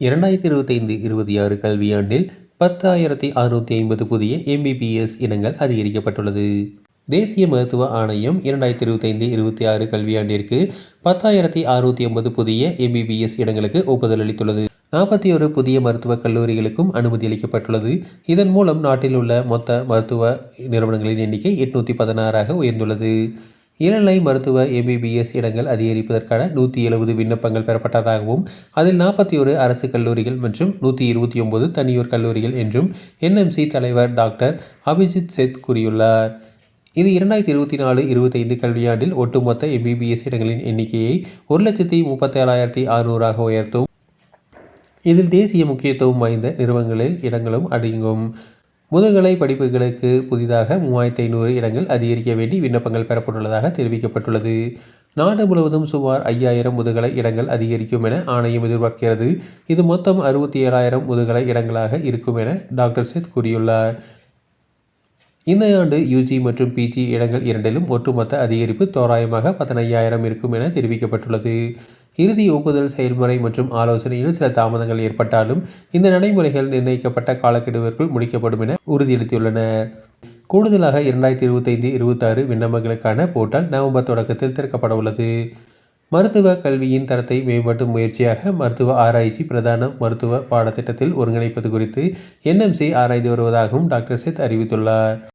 இரண்டாயிரத்தி இருபத்தைந்து இருபத்தி ஆறு கல்வியாண்டில் பத்தாயிரத்தி அறுநூற்றி ஐம்பது புதிய எம்பிபிஎஸ் இடங்கள் அதிகரிக்கப்பட்டுள்ளது. தேசிய மருத்துவ ஆணையம் இரண்டாயிரத்தி இருபத்தைந்து இருபத்தி ஆறு கல்வியாண்டிற்கு பத்தாயிரத்தி அறுநூற்றி ஐம்பது புதிய எம்பிபிஎஸ் இடங்களுக்கு ஒப்புதல் அளித்துள்ளது. நாற்பத்தி ஒரு புதிய மருத்துவக் கல்லூரிகளுக்கும் அனுமதி அளிக்கப்பட்டுள்ளது. இதன் மூலம் நாட்டில் உள்ள மொத்த மருத்துவ நிறுவனங்களின் எண்ணிக்கை எட்நூற்றி பதினாறாக உயர்ந்துள்ளது. இளநிலை மருத்துவ எம்பிபிஎஸ் இடங்கள் அதிகரிப்பதற்கான நூற்றி எழுபது விண்ணப்பங்கள் பெறப்பட்டதாகவும் அதில் நாற்பத்தி ஒரு அரசு கல்லூரிகள் மற்றும் நூற்றி இருபத்தி ஒன்பது தனியோர் கல்லூரிகள் என்றும் என்எம்சி தலைவர் டாக்டர் அபிஜித் சேத் கூறியுள்ளார். இது இரண்டாயிரத்தி இருபத்தி நாலு இருபத்தைந்து கல்வியாண்டில் ஒட்டுமொத்த எம்பிபிஎஸ் இடங்களின் எண்ணிக்கையை ஒரு லட்சத்தி முப்பத்தேழாயிரத்தி அறுநூறாக உயர்த்தும். இதில் தேசிய முக்கியத்துவம் வாய்ந்த நிறுவனங்களில் இடங்களும் அடங்கும். முதுகலை படிப்புகளுக்கு புதிதாக மூவாயிரத்தி ஐநூறு இடங்கள் அதிகரிக்க வேண்டி விண்ணப்பங்கள் பெறப்பட்டுள்ளதாக தெரிவிக்கப்பட்டுள்ளது. நாடு முழுவதும் சுமார் ஐயாயிரம் முதுகலை இடங்கள் அதிகரிக்கும் என ஆணையம் எதிர்பார்க்கிறது. இது மொத்தம் அறுபத்தி ஏழாயிரம் முதுகலை இடங்களாக இருக்கும் என டாக்டர் சேத் கூறியுள்ளார். இந்த ஆண்டு யூஜி மற்றும் பிஜி இடங்கள் இரண்டிலும் ஒட்டுமொத்த அதிகரிப்பு தோராயமாக பதினையாயிரம் இருக்கும் என தெரிவிக்கப்பட்டுள்ளது. இறுதி ஒப்புதல் செயல்முறை மற்றும் ஆலோசனையில் சில தாமதங்கள் ஏற்பட்டாலும் இந்த நடைமுறைகள் நிர்ணயிக்கப்பட்ட காலக்கெடுவிற்குள் முடிக்கப்படும் என உறுதியளித்துள்ளனர். கூடுதலாக இரண்டாயிரத்தி இருபத்தைந்து இருபத்தாறு விண்ணப்பங்களுக்கான போர்ட்டல் நவம்பர் தொடக்கத்தில் திறக்கப்பட உள்ளது. மருத்துவ கல்வியின் தரத்தை மேம்படுத்தும் முயற்சியாக மருத்துவ ஆராய்ச்சி பிரதான மருத்துவ பாடத்திட்டத்தில் ஒருங்கிணைப்பது குறித்து என்எம்சி ஆராய்ந்து வருவதாகவும் டாக்டர் சேத் அறிவித்துள்ளார்.